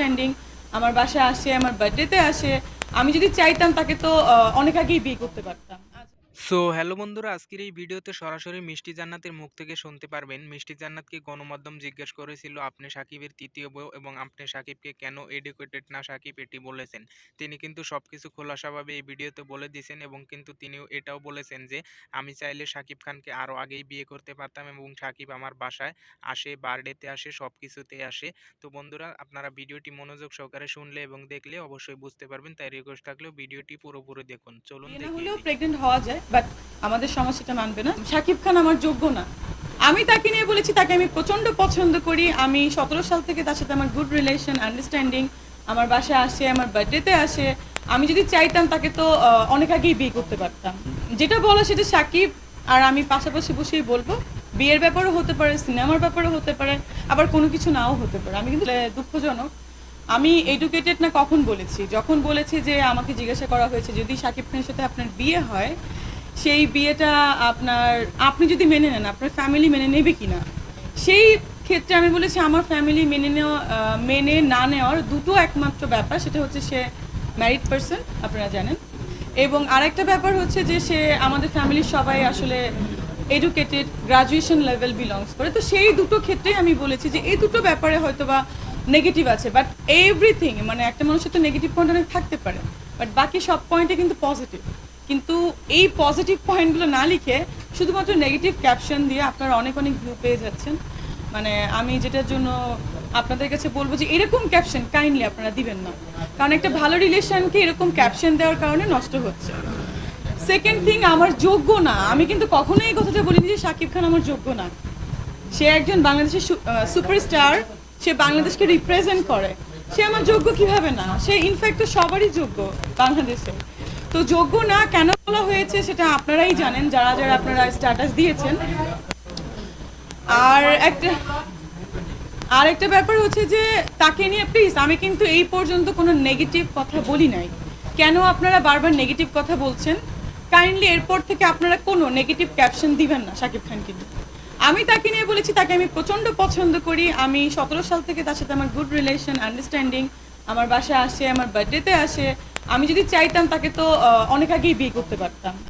Understanding আমার বাসায় আসে, আমার বার্থডেতে আসে, আমি যদি চাইতাম তাকে তো অনেক আগেই বিয়ে করতে পারতাম। সো হ্যালো বন্ধুরা আজকের এই ভিডিওতে সরাসরি মিষ্টি জান্নাতের মুখ থেকে শুনতে পারবেন। মিষ্টি জান্নাতকে গণমাধ্যম জিজ্ঞেস করেছিল আপনি সাকিবের তৃতীয় বউ এবং আপনি সাকিবকে কেন এডুকেটেড না সাকিব? এটি বলেছেন। তিনি কিন্তু সবকিছু খোলাসাভাবে এই ভিডিওতে বলে দিয়েছেন এবং কিন্তু তিনিও এটাও বলেছেন যে আমি চাইলে সাকিব খানকে আরও আগেই বিয়ে করতে পারতাম এবং সাকিব আমার বাসায় আসে বার্থডেতে আসে সব কিছুতে আসে। তো বন্ধুরা আপনারা ভিডিওটি মনোযোগ সহকারে শুনলে এবং দেখলে অবশ্যই বুঝতে পারবেন। তাই রিকোয়েস্ট থাকলেও ভিডিওটি পুরোপুরি দেখুন। চলুন। প্রেগনেন্ট হওয়া যায়। বাট আমাদের সমাজ সেটা মানবে না। শাকিব খান আমার যোগ্য না। আমি তাকে নিয়ে বলেছি, তাকে আমি প্রচণ্ড পছন্দ করি। আমি সতেরো সাল থেকে তার সাথে আমার গুড রিলেশন আন্ডারস্ট্যান্ডিং আমার বাসায় আসে, আমার বার্থডেতে আসে। আমি যদি চাইতাম তাকে তো অনেক আগেই বিয়ে করতে পারতাম। যেটা বলো সেটা সাকিব, আর আমি পাশাপাশি বসেই বলব, বিয়ের ব্যাপারও হতে পারে, সিনেমার ব্যাপারও হতে পারে, আবার কোনো কিছু নাও হতে পারে। আমি কিন্তু দুঃখজনক। আমি এডুকেটেড না কখন বলেছি? যখন বলেছি যে আমাকে জিজ্ঞাসা করা হয়েছে, যদি সাকিব খানের সাথে আপনার বিয়ে হয় সেই বিয়েটা আপনার, আপনি যদি মেনে নেন, আপনার ফ্যামিলি মেনে নেবে কি না সেই ক্ষেত্রে আমি বলেছি, আমার ফ্যামিলি মেনে নেওয়া মেনে না নেওয়ার দুটো একমাত্র ব্যাপার, সেটা হচ্ছে সে ম্যারিড পার্সন আপনারা জানেন, এবং আরেকটা ব্যাপার হচ্ছে যে সে আমাদের ফ্যামিলির সবাই আসলে এডুকেটেড গ্রাজুয়েশন লেভেল বিলংস করে। তো সেই দুটো ক্ষেত্রেই আমি বলেছি যে এই দুটো ব্যাপারে হয়তো বা নেগেটিভ আছে বাট এভরিথিং মানে একটা মানুষের তো নেগেটিভ পয়েন্ট অনেক থাকতে পারে বাট বাকি সব পয়েন্টে কিন্তু পজিটিভ কিন্তু এই পজিটিভ পয়েন্টগুলো না লিখে শুধুমাত্র নেগেটিভ ক্যাপশন দিয়ে আপনারা অনেক অনেক ভিউ পেয়ে যাচ্ছেন। মানে আমি যেটার জন্য আপনাদের কাছে বলব যে এরকম ক্যাপশন কাইন্ডলি আপনারা দিবেন না। কারণ একটা ভালো রিলেশনকে এরকম ক্যাপশন দেওয়ার কারণে নষ্ট হচ্ছে। সেকেন্ড থিং আমার যোগ্য না। আমি কিন্তু কখনোই এই কথাটা বলিনি যে শাকিব খান আমার যোগ্য না। সে একজন বাংলাদেশের সুপারস্টার সে বাংলাদেশকে রিপ্রেজেন্ট করে। সে আমার যোগ্য কীভাবে না? সে ইনফ্যাক্ট সবারই যোগ্য বাংলাদেশে। তো যোগ্য না কেন বলা হয়েছে সেটা আপনারাই জানেন, যারা যারা আপনারা স্ট্যাটাস দিয়েছেন। আর একটা আর একটা ব্যাপার হচ্ছে যে তাকে নিয়ে প্লিজ আমি কিন্তু এই পর্যন্ত কোনো নেগেটিভ কথা বলি নাই। কেন আপনারা বারবার নেগেটিভ কথা বলছেন? কাইন্ডলি এরপর থেকে আপনারা কোনো নেগেটিভ ক্যাপশন দিবেন না শাকিব খানকে আমি তাকে নিয়ে বলেছি, তাকে আমি প্রচণ্ড পছন্দ করি। আমি সতেরো সাল থেকে তার সাথে আমার গুড রিলেশন আন্ডারস্ট্যান্ডিং আমার বাসায় আসে, আমার বার্থডেতে আসে। আমি যদি চাইতাম তাকে তো অনেক আগেই বিয়ে করতে পারতাম।